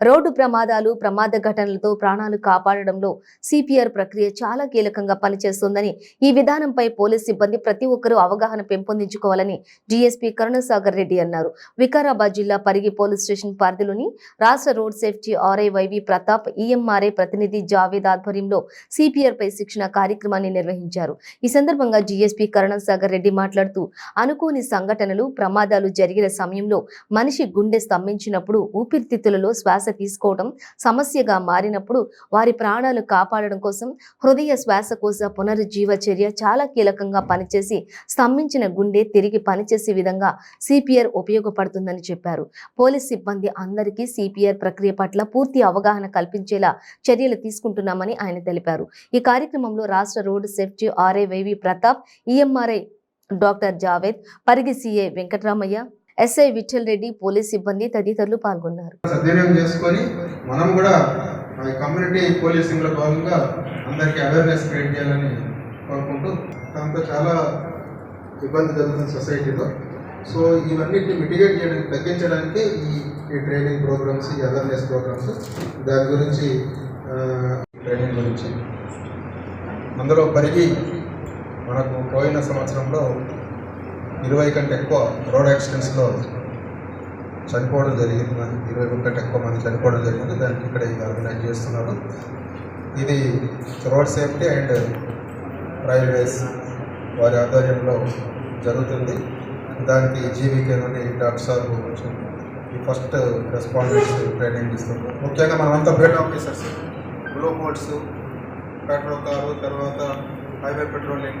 Road ప్రమాదాలు ప్రమాద ఘటనలతో ప్రాణాలు కాపాడడంలో సిపిఆర్ ప్రక్రియ చాలా కీలకంగా పనిచేస్తోందని ఈ విధానంపై పోలీస్ సిబ్బంది ప్రతి ఒక్కరూ అవగాహన పెంపొందించుకోవాలని డీఎస్పీ కరుణసాగర్ రెడ్డి అన్నారు. వికారాబాద్ జిల్లా పరిగి పోలీస్ స్టేషన్ పరిధిలోని రాష్ట్ర రోడ్ సేఫ్టీ ఆర్ఐవైవి ప్రతాప్ ఈఎంఆర్ఐ ప్రతినిధి జావేద్ ఆధ్వర్యంలో సిపిఆర్ పై శిక్షణ కార్యక్రమాన్ని నిర్వహించారు. ఈ సందర్భంగా జీఎస్పీ కరుణసాగర్ రెడ్డి మాట్లాడుతూ అనుకోని సంఘటనలు ప్రమాదాలు జరిగిన సమయంలో మనిషి గుండె స్తంభించినప్పుడు ఊపిరితిత్తులలో శ్వాస తీసుకోవడం సమస్యగా మారినప్పుడు వారి ప్రాణాలు కాపాడడం కోసం హృదయ శ్వాసకోశ పునరుజ్జీవ చర్య చాలా కీలకంగా పనిచేసి స్తంభించిన గుండె తిరిగి పనిచేసే విధంగా సిపిఆర్ ఉపయోగపడుతుందని చెప్పారు. పోలీస్ సిబ్బంది అందరికీ సిపిఆర్ ప్రక్రియ పట్ల పూర్తి అవగాహన కల్పించేలా చర్యలు తీసుకుంటున్నామని ఆయన తెలిపారు. ఈ కార్యక్రమంలో రాష్ట్ర road safety RA YV Pratap EMRI doctor Javed Parigi CA Venkataramaiah SI Vittal Reddy police సిబ్బంది తదితరులు పాల్గొన్నారు. సద్వినియోగం చేసుకొని మనం కూడా ఈ కమ్యూనిటీ పోలీసింగ్లో భాగంగా అందరికీ అవేర్నెస్ క్రియేట్ చేయాలని కోరుకుంటూ దాంతో చాలా ఇబ్బంది జరుగుతుంది సొసైటీలో. సో ఇవన్నిటిని మిటిగేట్ చేయడానికి తగ్గించడానికి ఈ ఈ ట్రైనింగ్ ప్రోగ్రామ్స్ ఈ అవేర్నెస్ ప్రోగ్రామ్స్ దాని గురించి ట్రైనింగ్ గురించి. అందులో పరిగి మనకు పోయిన సంవత్సరంలో ఇరవై కంటే ఎక్కువ రోడ్ యాక్సిడెంట్స్లో చనిపోవడం జరిగింది. ఇరవై కంటే ఎక్కువ మంది చనిపోవడం జరిగింది. దానికి ఇక్కడ ఆర్గనైజ్ చేస్తున్నారు. ఇది రోడ్ సేఫ్టీ అండ్ రైల్వేస్ వారి ఆధ్వర్యంలో జరుగుతుంది. దానికి జీవీకే నుండి డాక్టర్ సార్ ఈ ఫస్ట్ రెస్పాండెంట్స్ ట్రైనింగ్ ఇస్తున్నారు. ముఖ్యంగా మనమంతా bed officers blue boards patrol car తర్వాత హైవే పెట్రోలింగ్